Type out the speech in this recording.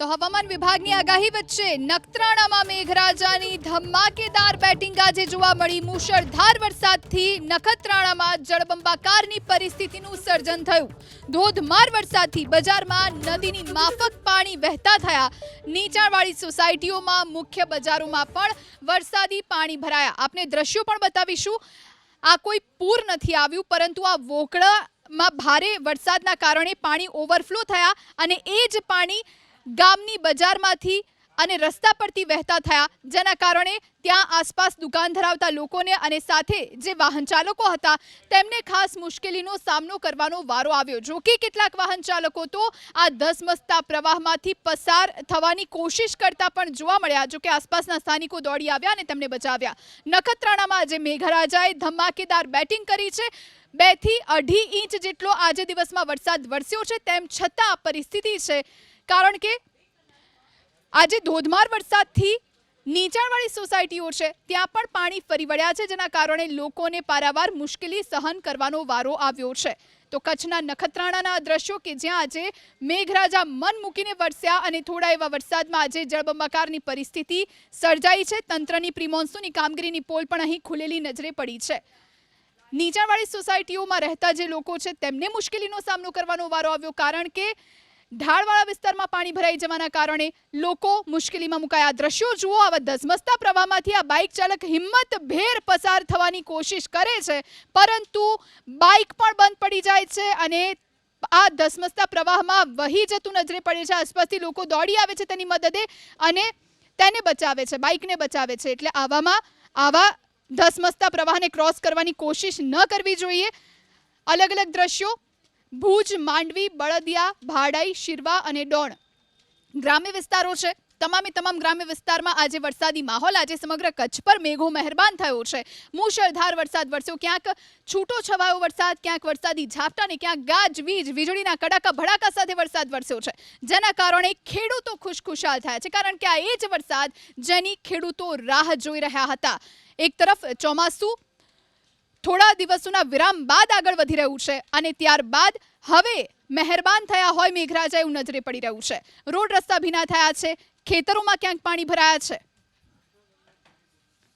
તો હવામાન વિભાગની આગાહી વચ્ચે નખત્રાણામાં મેઘરાજાની ધમાકેદાર બેટિંગ આજે જોવા મળી. મુશળધાર વરસાદથી નખત્રાણામાં જળબંબાકારની પરિસ્થિતિનું સર્જન થયું. ધોધમાર વરસાદથી બજારમાં નદીની માફક પાણી વહેતા થયા. નીચાણવાળી સોસાયટીઓમાં મુખ્ય બજારોમાં પણ વરસાદી પાણી ભરાયા. આપને દ્રશ્યો પણ બતાવીશું. આ કોઈ પૂર નથી આવ્યું, પરંતુ આ વોકળામાં ભારે વરસાદના કારણે પાણી ઓવરફ્લો થયા અને એ જ પાણી ગામની બજારમાંથી અને રસ્તા પરથી વહેતા થયા, જેના કારણે ત્યાં આસપાસ દુકાન ધરાવતા લોકોને અને સાથે જે વાહન ચાલકો હતા, તેમને ખાસ મુશ્કેલીનો સામનો કરવાનો વારો આવ્યો. જો કે કેટલાક વાહન ચાલકો તો આ ધસમસતા પ્રવાહમાંથી પસાર થવાની કોશિશ કરતા પણ જોવા મળ્યા, જો કે આસપાસના સ્થાનિકો દોડી આવ્યા અને તેમને બચાવ્યા. નખત્રાણામાં આજે મેઘરાજાએ ધમાકેદાર બેટિંગ કરી છે. બેથી અઢી ઇંચ જેટલો આજે દિવસમાં વરસાદ વરસ્યો છે, તેમ છતાં આ પરિસ્થિતિ છે. કારણ કે આજે ધોધમાર વરસાદથી નીચાણવાળી સોસાયટીઓ છે. ત્યાં પણ પાણી ફરી વળ્યા છે, જેના કારણે લોકોને પારાવાર મુશ્કેલી સહન કરવાનો વારો આવ્યો છે. તો કચ્છના નખત્રાણાના દ્રશ્યો કે જ્યાં આજે મેઘરાજા મન મૂકીને વરસ્યા અને થોડા એવા વરસાદમાં આજે જળબંબાકારની પરિસ્થિતિ સર્જાઈ છે. તંત્રની પ્રિમોન્સૂનની કામગીરીની પોલ પણ અહીં ખુલેલી નજરે પડી છે. નીચાણવાળી સોસાયટીઓમાં રહેતા જે લોકો છે, તેમને મુશ્કેલીનો સામનો કરવાનો વારો આવ્યો, કારણ કે ઢાળવાળા વિસ્તારમાં પાણી ભરાઈ જવાના કારણે લોકો મુશ્કેલીમાં મુકાયા. દ્રશ્યો જુઓ, આવા ધસમસતા પ્રવાહમાંથી આ બાઇક ચાલક હિંમત ભેર પસાર થવાની કોશિશ કરે છે, પરંતુ બાઇક પણ બંધ પડી જાય છે અને આ ધસમસતા પ્રવાહમાં વહી જતું નજરે પડે છે. આસપાસથી લોકો દોડી આવે છે તેની મદદે અને તેને બચાવે છે, બાઇકને બચાવે છે. એટલે આવામાં આવા ધસમસતા પ્રવાહને ક્રોસ કરવાની કોશિશ ન કરવી જોઈએ. અલગ અલગ દ્રશ્યો ભુજ, માંડવી, બળદિયા, ભાડાઈ, શિરવા અને ડોણ. ગ્રામ્ય વિસ્તારો છે. તમામે તમામ ગ્રામ્ય વિસ્તારમાં આજે વરસાદી માહોલ. આજે સમગ્ર કચ્છ પર મેઘો મહેરબાન થયો છે. મુશળધાર વરસાદ વરસ્યો. ક્યાંક છૂટો છવાયો વરસાદ, ક્યાંક વરસાદી ઝાપટા ને ક્યાંક ગાજવીજ વીજળીના કડાકા, ભડાકા સાથે વરસાદ વરસ્યો છે. જેના કારણે ખેડૂતો ખુશખુશાલ થયા છે. કારણ કે આ એ જ વરસાદ જેની ખેડૂતો રાહ જોઈ રહ્યા હતા. એક તરફ ચોમાસું થોડા દિવસોના વિરામ બાદ આગળ વધી રહ્યું છે અને ત્યારબાદ હવે મહેરબાન થયા હોય મેઘરાજા એવું નજરે પડી રહ્યું છે. રોડ રસ્તા ભીના થયા છે, ખેતરોમાં ક્યાંક પાણી ભરાયા છે.